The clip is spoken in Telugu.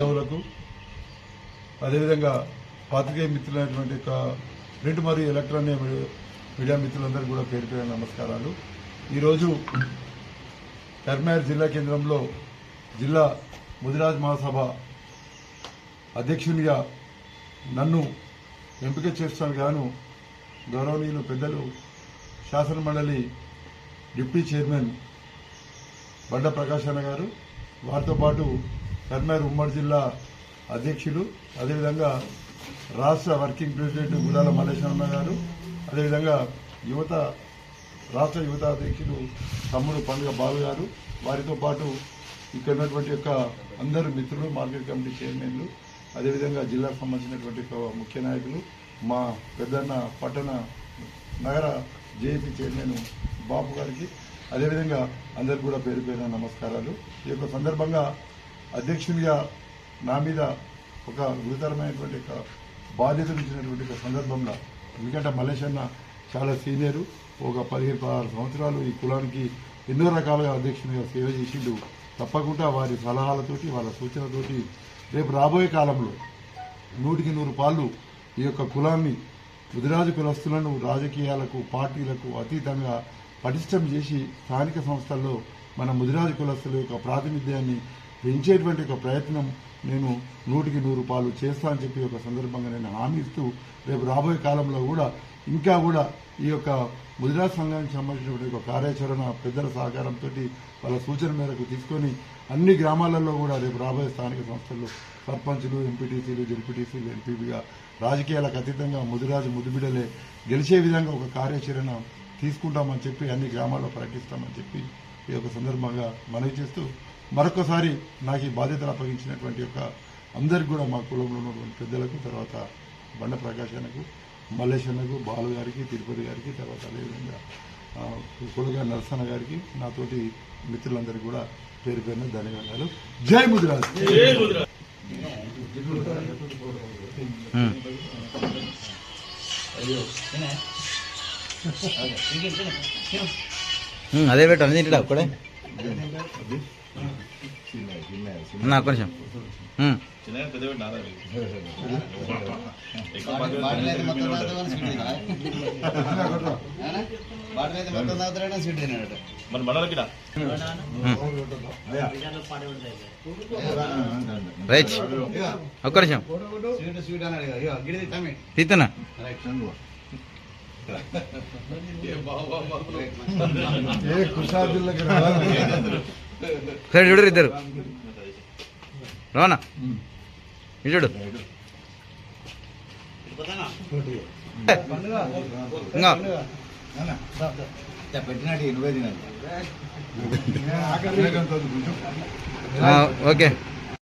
సేవలకు అదేవిధంగా పాత్రికేయ మిత్రులైనటువంటి యొక్క ప్రింట్ మరియు ఎలక్ట్రానిక్ మీడియా మిత్రులందరూ కూడా పేరు పేరు నమస్కారాలు. ఈరోజు కర్మేర్ జిల్లా కేంద్రంలో జిల్లా ముదిరాజ్ మహాసభ అధ్యక్షునిగా నన్ను ఎంపిక చేస్తాను గాను గౌరవనీయులు పెద్దలు శాసనమండలి డిప్యూటీ చైర్మన్ బండ ప్రకాశ్ అన్న గారు. వారితో పాటు కర్నూలు ఉమ్మడి జిల్లా అధ్యక్షులు అదేవిధంగా రాష్ట్ర వర్కింగ్ ప్రెసిడెంట్ గుడాల మల్లేశ్వరమ్మ గారు అదేవిధంగా యువత రాష్ట్ర యువత అధ్యక్షులు తమ్ముడు పండుగ బాలు గారు వారితో పాటు ఇక్కడ ఉన్నటువంటి యొక్క అందరు మిత్రులు మార్కెట్ కమిటీ చైర్మన్లు అదేవిధంగా జిల్లాకు సంబంధించినటువంటి ముఖ్య నాయకులు మా పెద్దన్న పట్టణ నగర జేఏపీ చైర్మన్ బాబు గారికి అదేవిధంగా అందరికి కూడా పేరు పేరున నమస్కారాలు. ఈ యొక్క సందర్భంగా అధ్యక్షునిగా నా మీద ఒక గురుతరమైనటువంటి ఒక బాధ్యతలు ఇచ్చినటువంటి ఒక సందర్భంలో ఎందుకంటే మల్లేశన్న అన్న చాలా సీనియరు ఒక పదిహేను పదహారు సంవత్సరాలు ఈ కులానికి ఎన్నో రకాలుగా అధ్యక్షునిగా సేవ చేసిండు. తప్పకుండా వారి సలహాలతోటి వాళ్ళ సూచనలతోటి రేపు రాబోయే కాలంలో నూటికి నూరు పాళ్ళు ఈ యొక్క కులాన్ని ముదిరాజు కులస్తులను రాజకీయాలకు పార్టీలకు అతీతంగా పటిష్టం చేసి స్థానిక సంస్థల్లో మన ముదిరాజు కులస్తుల యొక్క ప్రాతినిధ్యాన్ని పెంచేటువంటి ఒక ప్రయత్నం నేను నూటికి నూరు పాలు చేస్తా అని చెప్పి ఒక సందర్భంగా నేను హామీ ఇస్తూ రేపు రాబోయే కాలంలో కూడా ఇంకా కూడా ఈ యొక్క ముదిరా సంఘానికి సంబంధించినటువంటి ఒక కార్యాచరణ పెద్దల సహకారంతో వాళ్ళ సూచన మేరకు తీసుకొని అన్ని గ్రామాలలో కూడా రేపు రాబోయే స్థానిక సంస్థలు సర్పంచులు ఎంపీటీసీలు జెడ్పీటీసీలు ఎంపీపీగా రాజకీయాలకు అతీతంగా ముదిరాజు ముదిబిడలే గెలిచే విధంగా ఒక కార్యాచరణ తీసుకుంటామని చెప్పి అన్ని గ్రామాల్లో ప్రకటిస్తామని చెప్పి ఈ యొక్క సందర్భంగా మనవి చేస్తూ మరొకసారి నాకు ఈ బాధ్యతలు అప్పగించినటువంటి యొక్క అందరికి కూడా మా కులంలో ఉన్నటువంటి పెద్దలకు తర్వాత బండ ప్రకాశానికి మల్లేశన్నకు బాలు గారికి తిరుపతి గారికి తర్వాత అదేవిధంగా ఆ, కులగా నరసన్న గారికి నాతోటి మిత్రులందరికీ కూడా పేరు పేరున ధన్యవాదాలు. జై ముదిరాజ్. ఉమ్, అదే పెట్టు అన్ని తింటాడు ఒక్కడే? నా ఒక్క నిమిషం ఉమ్, మన మండలకిడా రైట్ ఒక్క నిమిషం తీస్తున్నా ఏ కుషాదుల్లకి రావాలి సరే చూడరు ఇద్దరు రానా ఇటు చూడు ఇంకా ఆకలి ఆ, ఓకే